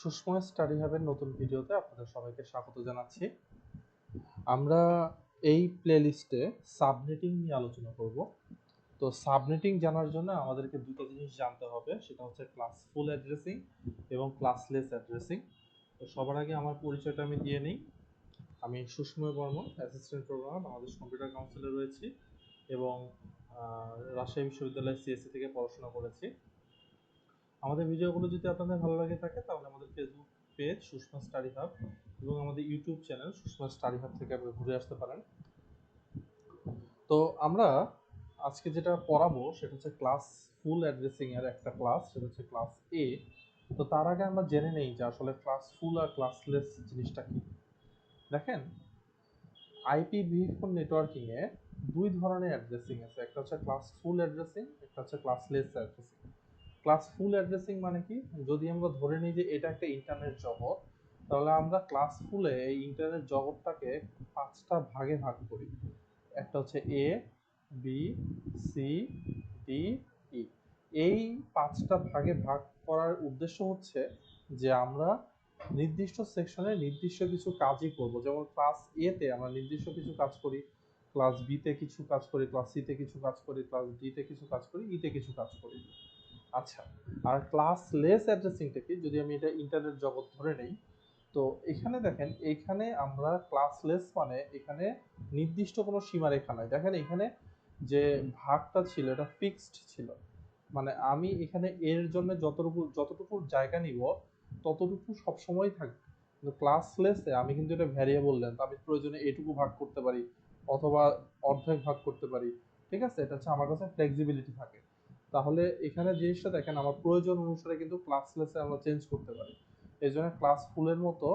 Sushma study হাবের নতুন ভিডিওতে আপনাদের সবাইকে স্বাগত জানাচ্ছি। আমরা এই প্লেলিস্টে সাবনেটিং নিয়ে আলোচনা করব। তো সাবনেটিং জানার জন্য আমাদেরকে দুটো জিনিস জানতে হবে, সেটা হচ্ছে ক্লাস ফুল অ্যাড্রেসিং এবং ক্লাসলেস অ্যাড্রেসিং। তো সবার আগে আমার পরিচয়টা আমি দিয়ে নিই। আমি Sushomoy Barman, assistant programme Bangladesh computer কাউন্সিলে রয়েছি এবং রাজশাহী বিশ্ববিদ্যালয় সিএসসি থেকে পড়াশোনা করেছি। আমাদের ভিডিওগুলো যদি আপনাদের ভালো লাগে থাকে, তাহলে আমাদের Facebook page Sushma study hub এবং আমাদের YouTube channel Sushma study hub থেকে আপনি ঘুরে আসতে পারেন। তো আমরা আজকে যেটা পড়াবো, সেটা হচ্ছে ক্লাস ফুল অ্যাড্রেসিং এর একটা ক্লাস সেটা হচ্ছে ক্লাস এ তো তার আগে আমরা জেনে নেই যে আসলে ক্লাস ফুল আর ক্লাসলেস জিনিসটা কি। দেখেন আইপি ফোন নেটওয়ার্কিং এ দুই ধরনের অ্যাড্রেসিং আছে, একটা হচ্ছে ক্লাস ফুল অ্যাড্রেসিং একটা হচ্ছে classless addressing classful addressing মানে কি? যদি আমরা ধরে নিই যে এটা একটা ইন্টারনেট জগৎ, তাহলে আমরা ক্লাস ফুলে এই ইন্টারনেট জগৎটাকে পাঁচটা ভাগে ভাগ করি। একটা হচ্ছে A B C D E এই পাঁচটা ভাগে ভাগ করার উদ্দেশ্য হচ্ছে যে আমরা নির্দিষ্ট সেকশনে নির্দিষ্ট কিছু কাজই করব। যেমন ক্লাস এ তে আমরা নির্দিষ্ট কিছু কাজ করি ক্লাস বিতে কিছু কাজ করি ক্লাস সিতে কিছু কাজ করি ক্লাস ডি তে কিছু কাজ করি ইতে কিছু কাজ করি। আচ্ছা আর ক্লাস লেস অ্যাড্রেসিংটা কি? যদি আমি এটা ইন্টারনেট জগৎ ধরে নেই, তো এখানে দেখেন, এখানে আমরা ক্লাস লেস মানে এখানে নির্দিষ্ট কোনো সীমারেখা নাই। দেখেন এখানে যে ভাগটা ছিল, এটা ফিক্সড ছিল। মানে আমি এখানে এর জন্য যতটুকু যতটুকু জায়গা নিব, ততটুকু সবসময় থাকবে কিন্তু ক্লাস লেসে আমি কিন্তু এটা ভ্যারিয়েবল লেন্থ আমি প্রয়োজনে এটুকু ভাগ করতে পারি, অথবা অর্ধেক ভাগ করতে পারি। ঠিক আছে? এটা হচ্ছে আমার কাছে ফ্লেক্সিবিলিটি থাকে। তাহলে এখানে জিনিসটা দেখেন, আমার প্রয়োজন অনুসারে কিন্তু ক্লাসলেসে আমরা চেঞ্জ করতে পারি। এই জন্য ক্লাস ফুলের মতো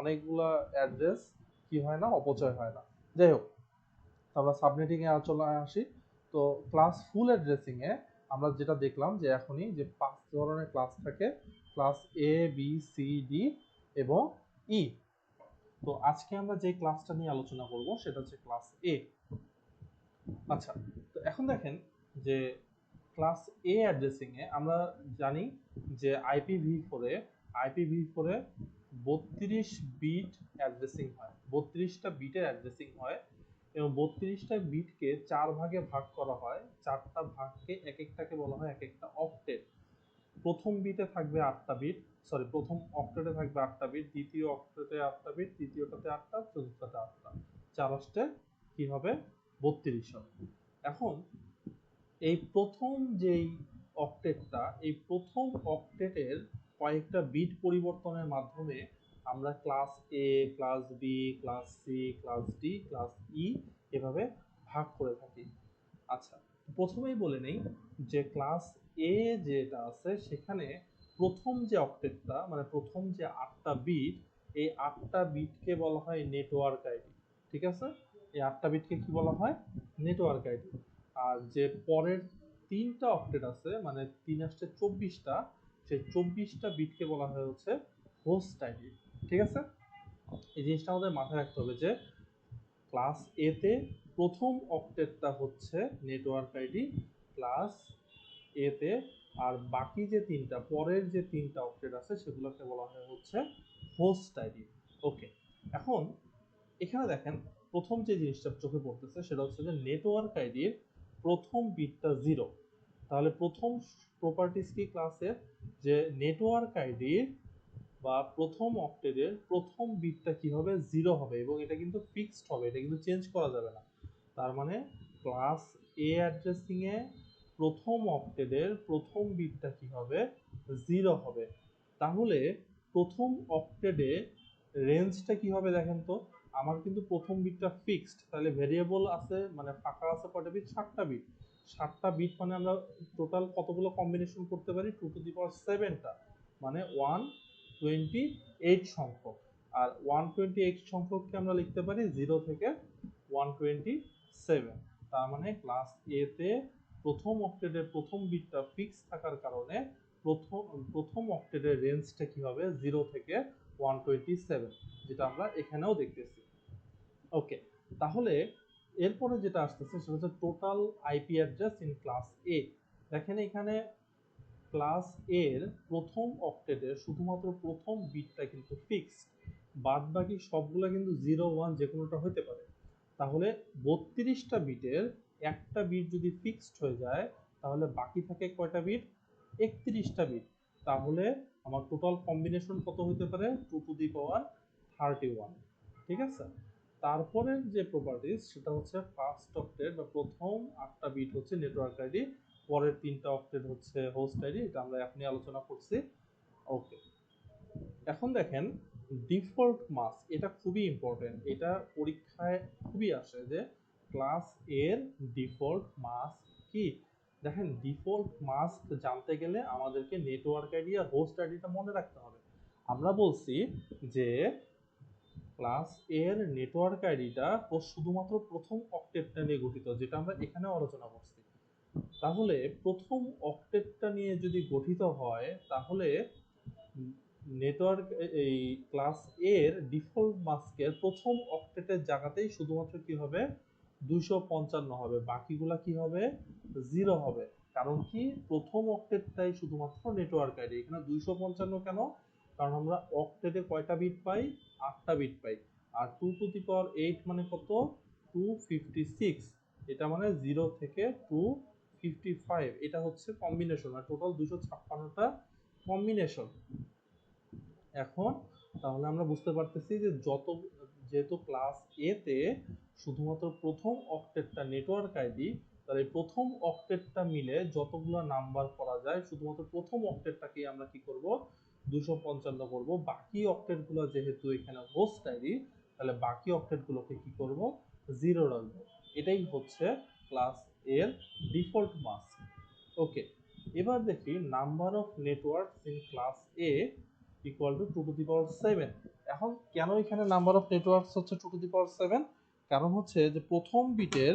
অনেকগুলা অ্যাড্রেস কি হয় না, অপচয় হয় না। যাই হোক আমরা সাবনেটিং এ আলোচনায় আসি। তো ক্লাস ফুল অ্যাড্রেসিং এ আমরা যেটা দেখলাম যে এখনই যে পাঁচ ধরনের ক্লাস থাকে class A B C D এবং ই তো আজকে আমরা যে ক্লাসটা নিয়ে আলোচনা করব, সেটা হচ্ছে ক্লাস এ আচ্ছা তো এখন দেখেন যে ক্লাস এ অ্যাড্রেসিং এ আমরা জানি যে আইপিভি ফোরে আইপিভি ফোরে বত্রিশ বিট অ্যাড্রেসিং হয়। বত্রিশটা বিটের অ্যাড্রেসিং হয় এবং বত্রিশটা বিটকে চার ভাগে ভাগ করা হয়। চারটা ভাগকে এক একটাকে বলা হয় এক একটা অক্টেট প্রথম বিটে থাকবে আটটা বিট সরি প্রথম অক্টেটে থাকবে আটটা বিট দ্বিতীয় অক্টেটে আটটা বিট তৃতীয়টাতে আটটা চতুর্থতে আটটা। চার অষ্টে কি হবে? বত্রিশ হবে। এখন এই প্রথম যেই অক্টেটটা এই প্রথম অক্টেটের কয়েকটা বিট পরিবর্তনের মাধ্যমে আমরা class A class B class C class D class E এভাবে ভাগ করে থাকি। আচ্ছা প্রথমেই বলে নেই যে ক্লাস এ যেটা আছে, সেখানে প্রথম যে অক্টেটটা মানে প্রথম যে আটটা বিট এই আটটা বিটকে বলা হয় নেটওয়ার্ক আইডি ঠিক আছে? এই আটটা বিটকে কি বলা হয়? নেটওয়ার্ক আইডি আর যে পরের তিনটা অক্টেট আছে মানে তিন আসছে চব্বিশটা, সেই চব্বিশটা বিটকে বলা হয় হচ্ছে হোস্ট আইডি ঠিক আছে? এই জিনিসটা আমাদের মাথায় রাখতে হবে যে ক্লাস এতে প্রথম অক্টেটটা হচ্ছে নেটওয়ার্ক আইডি ক্লাস এতে আর বাকি যে তিনটা, পরের যে তিনটা অক্টেট আছে, সেগুলোকে বলা হয় হচ্ছে হোস্ট আইডি ওকে এখন এখানে দেখেন, প্রথম যে জিনিসটা চোখে পড়তেছে, সেটা হচ্ছে যে নেটওয়ার্ক আইডির প্রথম বিটটা জিরো তাহলে প্রথম প্রপার্টিস কি ক্লাসের যে নেটওয়ার্ক আইডির বা প্রথম অক্টেটের প্রথম বিটটা কি হবে? জিরো হবে এবং এটা কিন্তু ফিক্সড হবে, এটা কিন্তু চেঞ্জ করা যাবে না। তার মানে ক্লাস এ অ্যাড্রেসিং এ প্রথম অক্টেটের প্রথম বিটটা কি হবে? জিরো হবে। তাহলে প্রথম অক্টেটে রেঞ্জটা কি হবে দেখেন তো? আমার কিন্তু প্রথম বিটটা ফিক্সড তাহলে ভেরিয়েবল আছে মানে ফাঁকা আছে কয়টা বিট সাতটা বিট সাতটা বিট মানে আমরা টোটাল কতগুলো কম্বিনেশন করতে পারি? টু টু দি পাওয়ার সেভেনটা মানে ওয়ান টোয়েন্টি এইট সংখ্যক। আর ওয়ান টোয়েন্টি এইট সংখ্যককে আমরা লিখতে পারি জিরো থেকে ওয়ান টোয়েন্টি সেভেন তার মানে ক্লাস এতে প্রথম অক্টেটের প্রথম বিটটা ফিক্স থাকার কারণে প্রথম প্রথম অক্টেটের রেঞ্জটা কী হবে? জিরো থেকে ওয়ান টোয়েন্টি সেভেন যেটা আমরা এখানেও দেখতেছি। ওকে তাহলে এরপরে যেটা আসতেছে সেটা হচ্ছে total IP address in class A দেখেন এখানে ক্লাস এর প্রথম অক্টেটে শুধুমাত্র প্রথম বিটটা কিন্তু ফিক্সড বাদ বাকি সবগুলা কিন্তু জিরো ওয়ান যে কোনোটা হতে পারে। তাহলে বত্রিশটা বিটের একটা বিট যদি ফিক্সড হয়ে যায়, তাহলে বাকি থাকে কয়টা বিট একত্রিশটা বিট তাহলে আমার টোটাল কম্বিনেশন কত হতে পারে? Two to the power thirty one ঠিক আছে? তারপরের যে প্রপার্টিস সেটা হচ্ছে ফার্স্ট অক্টেট বা প্রথম আটটা বিট হচ্ছে নেটওয়ার্ক আইডি পরের তিনটা অক্টেট হচ্ছে হোস্ট আইডি এটা আমরা এখনই আলোচনা করছি। ওকে এখন দেখেন ডিফল্ট মাস এটা খুবই ইম্পর্টেন্ট এটা পরীক্ষায় খুবই আসে যে ক্লাস এর ডিফল্ট মাস কি? দেখেন ডিফল্ট মাস্ক জানতে গেলে আমাদেরকে নেটওয়ার্ক আইডি আর হোস্ট আইডিটা মনে রাখতে হবে। আমরা বলছি যে ক্লাস এর নেটওয়ার্ক আইডিটা শুধুমাত্র প্রথম অক্টেটটা নিয়ে গঠিত, যেটা আমরা এখানে আলোচনা করছি। তাহলে প্রথম অক্টেটটা নিয়ে যদি গঠিত হয়, তাহলে নেটওয়ার্ক এই ক্লাস এর ডিফল্ট মাস্কের প্রথম অক্টেটের জায়গাতেই শুধুমাত্র কি হবে? দুইশো পঞ্চান্ন হবে, বাকিগুলা কি হবে? জিরো হবে। কারণ কি? প্রথম অক্টেটটাই শুধুমাত্র নেটওয়ার্ক আইডি। এখানে দুইশো পঞ্চান্ন কেন? কারণ আমরা অক্টেটে কয়টা বিট পাই? আটটা বিট পাই। আর two to the power eight মানে কত? টু ফিফটি সিক্স এটা মানে জিরো থেকে টু ফিফটি ফাইভ এটা হচ্ছে কম্বিনেশন আর টোটাল দুশো ছাপ্পান্নটা কম্বিনেশন এখন তাহলে আমরা বুঝতে পারতেছি যে যত, যেহেতু ক্লাস এ তে শুধুমাত্র প্রথম অক্টেটটা নেটওয়ার্ক আইডি তাহলে প্রথম অক্টেটটা মিলে যতগুলো নাম্বার করা যায়, শুধুমাত্র প্রথম অক্টেটটাকেই আমরা কি করব? দুশো পঞ্চান্ন করব। বাকি অক্টেটগুলো যেহেতু এখানে হোস্ট আইডি তাহলে বাকি অক্টেটগুলোকে কি করব? জিরো রাখব এটাই হচ্ছে ক্লাস এর ডিফল্ট মাস্ক ওকে এবার দেখি number of network in class A equal to two to the power seven এখন কেন এখানে নাম্বার অফ নেটওয়ার্কস হচ্ছে two to the power seven কারণ হচ্ছে যে প্রথম বিটের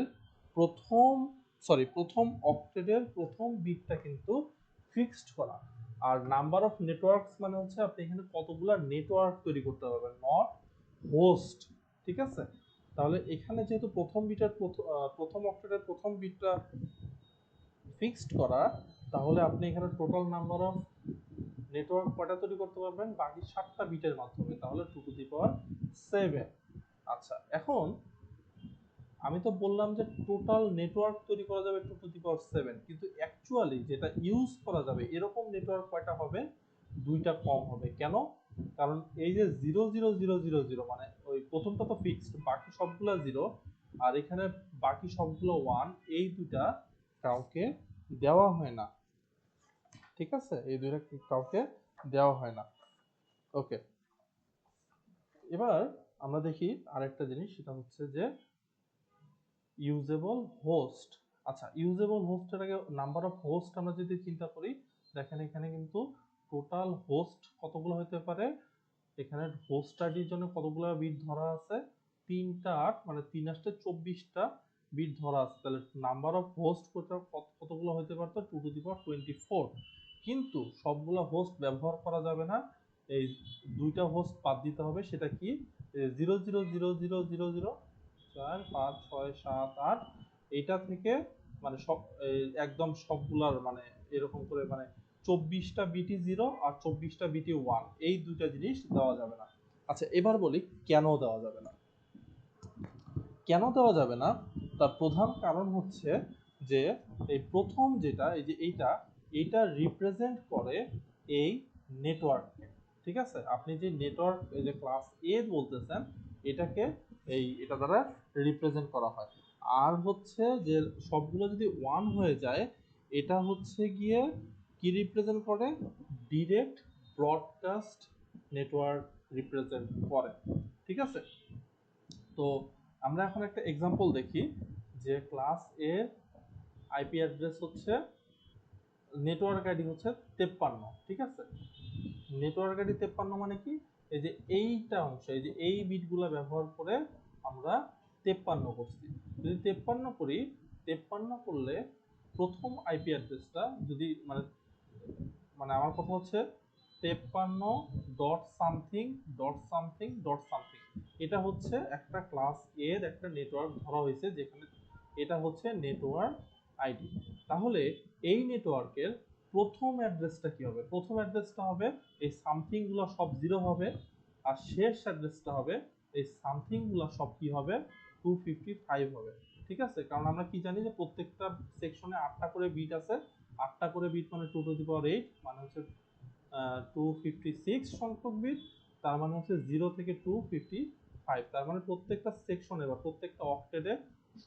প্রথম সরি প্রথম অক্টেটের প্রথম বিটটা কিন্তু ফিক্সড করা। আর নাম্বার অফ নেটওয়ার্কস মানে হচ্ছে আপনি এখানে কতগুলো নেটওয়ার্ক তৈরি করতে পারবেন নট হোস্ট ঠিক আছে? তাহলে এখানে যেহেতু প্রথম বিটার প্রথম অক্টেটের প্রথম বিটটা ফিক্সড করা, তাহলে আপনি এখানে টোটাল নাম্বার অফ নেটওয়ার্ক কটা তৈরি করতে পারবেন? বাকি সাতটা বিটের মাধ্যমে, তাহলে two to the power seven আচ্ছা এখন আমি তো বললাম যে টোটাল নেটওয়ার্ক তৈরি করা যাবে two to the power seven কিন্তু অ্যাকচুয়ালি যেটা ইউজ করা যাবে, এরকম নেটওয়ার্ক কয়টা হবে? দুইটা কম হবে। কেন? কারণ এই যে zero zero zero zero zero মানে ওই প্রথমটা তো ফিক্সড বাকি সবগুলো জিরো আর এখানে বাকি সবগুলো ওয়ান এই দুটা কাউকে দেওয়া হয় না। ঠিক আছে? এই দুইটা কাউকে দেওয়া হয় না। ওকে এবার আমরা দেখি আরেকটা জিনিস, সেটা হচ্ছে যে ইউজেবল হোস্ট আচ্ছা ইউজেবল হোস্টের আগে নাম্বার অফ হোস্ট আমরা যদি চিন্তা করি, দেখেন এখানে কিন্তু টোটাল হোস্ট কতগুলো হতে পারে? এখানে হোস্ট আইডির জন্য কতগুলো বিট ধরা আছে? তিনটা আট মানে তিন আসতে চব্বিশটা বিট ধরা আছে। তাহলে নাম্বার অফ হোস্ট কতগুলো হতে পারতো? Two to the power twenty four কিন্তু সবগুলো হোস্ট ব্যবহার করা যাবে না। এই দুইটা হোস্ট বাদ দিতে হবে। সেটা কি? Zero zero zero zero zero zero চার, পাঁচ, ছয়, সাত, আট, এইটা থেকে মানে সব একদম সবগুলার মানে এরকম করে মানে চব্বিশটা বিটি জিরো আর চব্বিশটা বিটি ওয়ান, এই দুইটা জিনিস দেওয়া যাবে না। আচ্ছা এবার বলি কেন দেওয়া যাবে না? কেন দেওয়া যাবে না? তার প্রধান কারণ হচ্ছে যে এই প্রথম যেটা, এই যে এইটা এইটা রিপ্রেজেন্ট করে এই নেটওয়ার্ককে ঠিক আছে? আপনি যে নেটওয়ার্ক এই যে ক্লাস এ বলতেছেন, এটাকে এই, এটা দ্বারা রিপ্রেজেন্ট করা হয়। আর হচ্ছে যে সবগুলো যদি ওয়ান হয়ে যায়, এটা হচ্ছে গিয়ে কি রিপ্রেজেন্ট করে? ডিরেক্ট ব্রডকাস্ট নেটওয়ার্ক রিপ্রেজেন্ট করে। ঠিক আছে? তো আমরা এখন একটা এক্সাম্পল দেখি যে ক্লাস এ আইপি অ্যাড্রেস হচ্ছে নেটওয়ার্ক আইডি হচ্ছে তেপ্পান্ন। ঠিক আছে? নেটওয়ার্ক আইডি তেপ্পান্ন মানে কি? এই যে এইটা অংশ, এই যে এই বিটগুলো ব্যবহার করে আমরা তেপ্পান্ন করছি। যদি তেপ্পান্ন করি, তেপ্পান্ন করলে প্রথম আইপি অ্যাড্রেসটা যদি মানে মানে আমার কথা হচ্ছে তেপ্পান্ন dot something dot something dot something এটা হচ্ছে একটা ক্লাস এর একটা নেটওয়ার্ক ধরা হয়েছে যেখানে এটা হচ্ছে নেটওয়ার্ক আইডি তাহলে এই নেটওয়ার্কের প্রথম অ্যাড্রেসটা কি হবে? প্রথম অ্যাড্রেসটা হবে এই সামথিংগুলো সব জিরো হবে, আর শেষ অ্যাড্রেসটা হবে এই সামথিংগুলো সব কি হবে? টু ফিফটি ফাইভ হবে। ঠিক আছে? কারণ আমরা কি জানি যে প্রত্যেকটা সেকশনে আটটা করে বিট আছে। আটটা করে বিট মানে two to the power eight মানে হচ্ছে টু ফিফটি সিক্স সংখ্যক বিট তার মানে হচ্ছে জিরো থেকে টু ফিফটি ফাইভ তার মানে প্রত্যেকটা সেকশনে বা প্রত্যেকটা অক্টেটে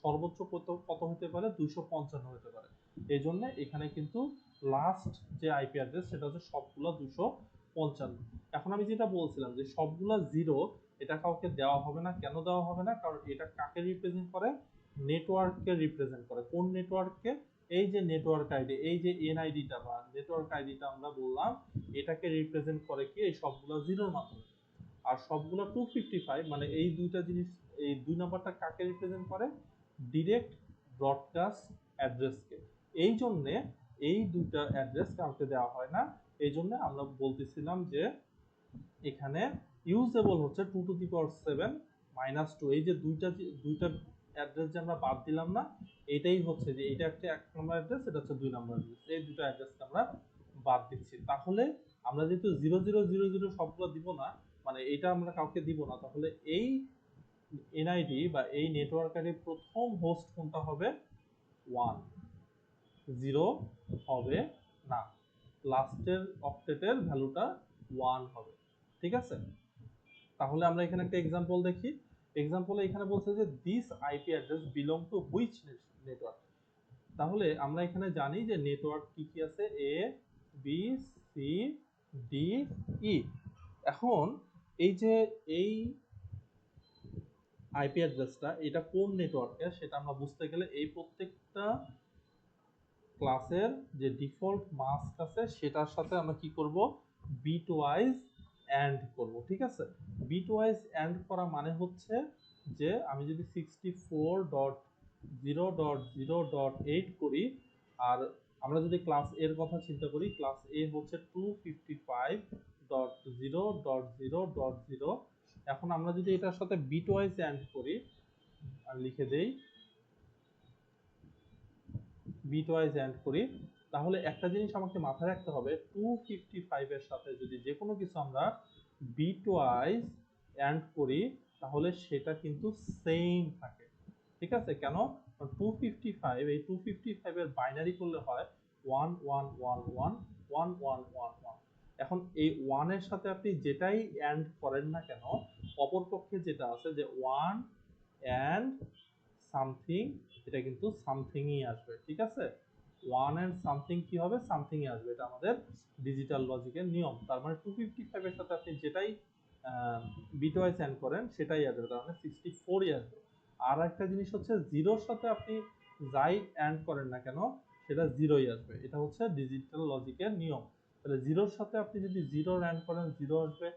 সর্বোচ্চ কত কত হতে পারে? দুইশো পঞ্চান্ন হতে পারে। এই জন্য এখানে কিন্তু লাস্ট যে আইপি অ্যাড্রেস সেটা হচ্ছে সবগুলো দুশো পঞ্চান্ন। এখন আমি যেটা বলছিলাম যে সবগুলা জিরো এটা কাউকে দেওয়া হবে না। কেন দেওয়া হবে না? কারণ এটা কাকে রিপ্রেজেন্ট করে? নেটওয়ার্ককে রিপ্রেজেন্ট করে। কোন নেটওয়ার্ককে এই যে নেটওয়ার্ক আইডি এই যে এনআইডিটা বা নেটওয়ার্ক আইডিটা আমরা বললাম, এটাকে রিপ্রেজেন্ট করে কি? এই সবগুলো জিরোর মাধ্যমে। আর সবগুলো টু ফিফটি ফাইভ মানে এই দুইটা জিনিস, এই দুই নাম্বারটা কাকে রিপ্রেজেন্ট করে? ডিরেক্ট ব্রডকাস্ট অ্যাড্রেসকে এই জন্যে এই দুইটা অ্যাড্রেস কাউকে দেওয়া হয় না। এই জন্য আমরা বলতেছিলাম যে এখানে ইউজেবল হচ্ছে two to the power seven minus two এই যে দুইটা দুইটা অ্যাড্রেস যে আমরা বাদ দিলাম না, এটাই হচ্ছে যে এটা একটা এক নম্বর অ্যাড্রেস এটা হচ্ছে দুই নম্বর অ্যাড্রেস এই দুটো অ্যাড্রেসকে আমরা বাদ দিচ্ছি। তাহলে আমরা যেহেতু জিরো জিরো জিরো জিরো সবগুলো দিব না মানে এটা আমরা কাউকে দিব না, তাহলে এই এনআইডি বা এই নেটওয়ার্ক আইডি প্রথম হোস্ট কোনটা হবে? ওয়ান জিরো হবে না। লাস্টের অক্টেটের ভ্যালুটা ওয়ান হবে। ঠিক আছে? তাহলে আমরা এখানে একটা এক্সাম্পল দেখি। এক্সাম্পলে এখানে বলছে যে this IP address belong to which network তাহলে আমরা এখানে জানি যে নেটওয়ার্ক কি কি আছে? A B C D E এখন এই যে, এই আইপি অ্যাড্রেসটা এটা কোন নেটওয়ার্কের সেটা আমরা বুঝতে গেলে এই প্রত্যেকটা ক্লাসের যে ডিফল্ট মাস্ক আছে, সেটার সাথে আমরা কি করব? বিট ওয়াইজ অ্যান্ড করব, ঠিক আছে? বিট ওয়াইজ অ্যান্ড করা মানে হচ্ছে যে আমি যদি sixty four dot zero dot zero dot eight করি, আর আমরা যদি ক্লাস এর কথা চিন্তা করি ক্লাস এ হচ্ছে two fifty five dot zero dot zero dot zero এখন আমরা যদি এটার সাথে বিট ওয়াইজ অ্যান্ড করি আর লিখে দেই বিট ওয়াইজ অ্যান্ড করি, তাহলে একটা জিনিস আমাকে মাথায় রাখতে হবে টু ফিফটি ফাইভের সাথে যদি যে কোনো কিছু আমরা বিট ওয়াইজ অ্যান্ড করি, তাহলে সেটা কিন্তু সেম থাকে। ঠিক আছে? কেন? টু ফিফটি ফাইভ এই টু ফিফটি ফাইভের বাইনারি করলে হয় one one one one one one one one এখন এই ওয়ানের সাথে আপনি যেটাই অ্যান্ড করেন না কেন, অপরপক্ষে যেটা আছে যে ওয়ান অ্যান্ড সামথিং এটা কিন্তু সামথিংই আসবে, ঠিক আছে? ওয়ান অ্যান্ড সামথিং কি হবে? সামথিংই আসবে, এটা আমাদের ডিজিটাল লজিকের নিয়ম। তার মানে টু ফিফটি ফাইভের সাথে আপনি যেটাই বিটওয়াইজ অ্যান্ড করেন, সেটাই আসবে, তার মানে সিক্সটি ফোরই আসবে। আর একটা জিনিস হচ্ছে জিরোর সাথে আপনি যাই অ্যান্ড করেন না কেন, সেটা জিরোই আসবে। এটা হচ্ছে ডিজিটাল লজিকের নিয়ম। তাহলে জিরোর সাথে আপনি যদি জিরো অ্যান্ড করেন জিরো আসবে।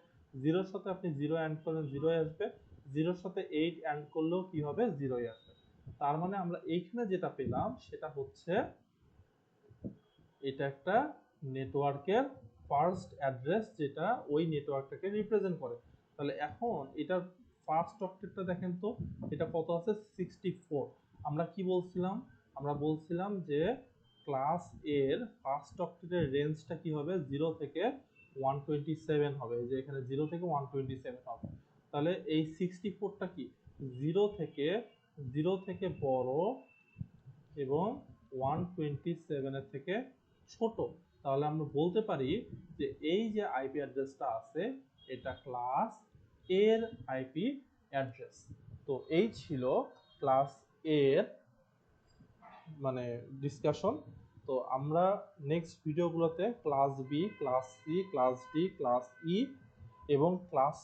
জিরোর সাথে আপনি জিরো অ্যান্ড করেন জিরো আসবে। জিরোর সাথে এইট অ্যান্ড করলেও কি হবে? জিরোই আসবে। তার মানে আমরা এইখানে যেটা পেলাম, সেটা হচ্ছে এটা একটা নেটওয়ার্কের ফার্স্ট অ্যাড্রেস যেটা ওই নেটওয়ার্কটাকে রিপ্রেজেন্ট করে। তাহলে এখন এটার ফার্স্ট অক্টেটটা দেখেন তো, এটা কত আছে? সিক্সটি আমরা কি বলছিলাম? আমরা বলছিলাম যে ক্লাস এর ফার্স্ট অক্টেটের রেঞ্জটা কি হবে? জিরো থেকে ওয়ান হবে। যে এখানে জিরো থেকে ওয়ান হবে। তাহলে এই সিক্সটি ফোরটা কি? জিরো থেকে জিরো থেকে বড় এবং ওয়ান টোয়েন্টি সেভেনের থেকে ছোট। তাহলে আমরা বলতে পারি যে এই যে আইপি অ্যাড্রেসটা আছে, এটা ক্লাস এর আইপি অ্যাড্রেস। তো এই ছিল ক্লাস এর মানে ডিসকাশন তো আমরা নেক্সট ভিডিওগুলোতে class B class C class D class E এবং ক্লাস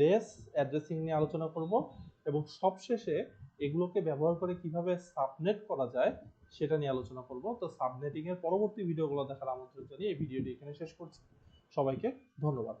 লেস অ্যাড্রেসিং নিয়ে আলোচনা করব। এবং সবশেষে এগুলোকে ব্যবহার করে কীভাবে সাবনেট করা যায় সেটা নিয়ে আলোচনা করব। তো সাবনেটিং এর পরবর্তী ভিডিওগুলো দেখার আমন্ত্রণ জানিয়ে এই ভিডিওটি এখানে শেষ করছি। সবাইকে ধন্যবাদ।